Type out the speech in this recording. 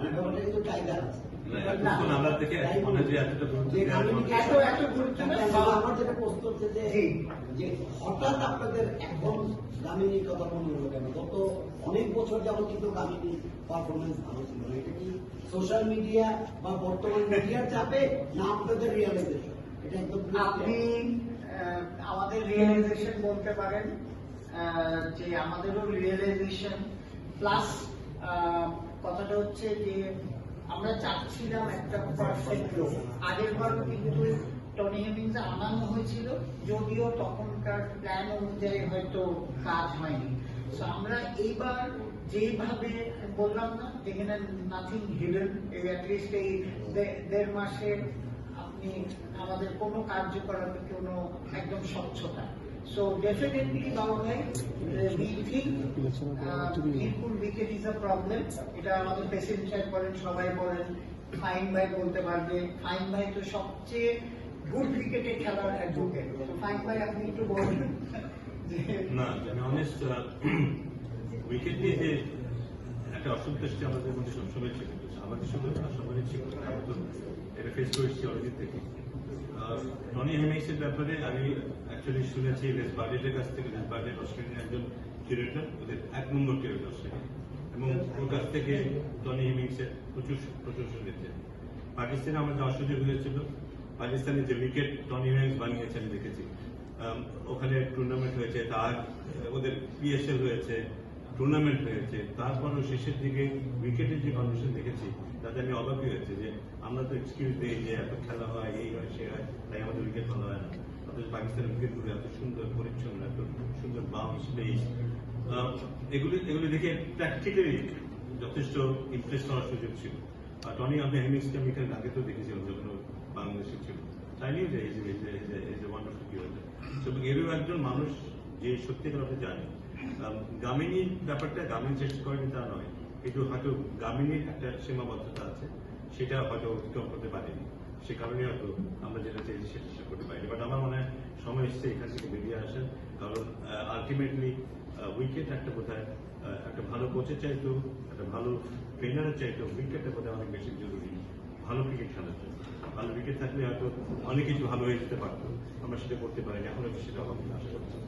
আমরা যে social media বা বর্তমান মিডিয়ার চাপে না আপনাদের রিয়ালাইজেশন আপনি আমাদের রিয়েলাইজেশন বলতে পারেন যে আমাদেরও রিয়েলাইজেশন প্লাস কথাটা হচ্ছে যে আমরা চাচ্ছিলাম একটা পারফেক্ট লোক আগের বার কিন্তু টনি হেমিংস আনানো হয়েছিল, যদিও তখনকার প্ল্যান অনুযায়ী হয়তো কাজ হয়নি। তো আমরা এইবার যেভাবে বললাম না যেখানে নাথিং হিডেন এই অ্যাটলিস্ট এই দেড় মাসে আপনি আমাদের কোনো কার্যকলাপে কোনো একদম স্বচ্ছতা। সো ডেফিনেটলি বাবা ভাই উই থিঙ্ক বিলকুল উইকেট ইজ আ এটা আমাদের প্রেসিডেন্ট বলেন সবাই বলেন ফাইন ভাই বলতে পারবে। ফাইন ভাই তো সবচেয়ে গুড ক্রিকেটে খেলার অ্যাডভোকেট ফাইন ভাই আপনি একটু বলবেন না অনেস্ট উইকেট নিয়ে একটা অসন্তুষ্টি আমাদের মধ্যে সবসময় ছিল আমাদের শুধু না, সবারই ছিল এটা ফেস করেছি অনেকদিন থেকে। টনি হেমিংসের ব্যাপারে আমি অ্যাকচুয়ালি শুনেছি ওয়েস্ট বার্ডেটের কাছ থেকে ওয়েস্ট বার্ডেট অস্ট্রেলিয়ার একজন কিউরেটর ওদের এক নম্বর কিউরেটর অস্ট্রেলিয়া এবং ওর কাছ থেকে টনি হেমিংসের প্রচুর প্রচুর শুনেছে। পাকিস্তানে আমার যাওয়ার সুযোগ হয়েছিল। পাকিস্তানে যে উইকেট টনি হেমিংস বানিয়েছে আমি দেখেছি। ওখানে টুর্নামেন্ট হয়েছে তার ওদের পিএসএল হয়েছে টুর্নামেন্ট হয়েছে তারপরও শেষের দিকে উইকেটের যে কন্ডিশন দেখেছি তাতে আমি অবাকই হয়েছে যে আমরা তো এক্সকিউজ দিই যে এত খেলা হয় এই হয় সে হয় তাই আমাদের উইকেট ভালো হয় না। অথচ পাকিস্তানের উইকেটগুলো এত সুন্দর পরিচ্ছন্ন এত সুন্দর বাউন্স পেস এগুলি এগুলি দেখে প্র্যাকটিক্যালি যথেষ্ট ইমপ্রেস হওয়ার সুযোগ ছিল। আর টনি আমি হেমিংসকে আমি এখানে আগে তো দেখেছিলাম যখন বাংলাদেশে ছিল। তাই নিয়ে যে ওয়ান্ডারফুল কি হয়েছে? এরও একজন মানুষ যে সত্যিকার অর্থে জানে। আম, গামিনীর ব্যাপারটা গামিনী চেষ্টা করেনি, তা নয়। কিন্তু হয়তো গামিনীর একটা সীমাবদ্ধতা আছে, সেটা হয়তো অতিক্রম করতে পারেনি। সে কারণে হয়তো আমরা যেটা চেয়েছি সেটা করতে পারিনি। বাট আমার মনে হয় সময় এসছে এখান থেকে বেরিয়ে আসার, কারণ আলটিমেটলি উইকেট একটা বোধহয় একটা ভালো কোচের চাইতো একটা ভালো ট্রেনারের চাইতো উইকেটটা বোধহয় অনেক বেশি জরুরি। ভালো ক্রিকেট খেলার জন্য। ভালো উইকেট থাকলে হয়তো অনেক কিছু ভালো হয়ে যেতে পারতো। আমরা সেটা করতে পারিনি, এখন সেটা হবে আশা করছি।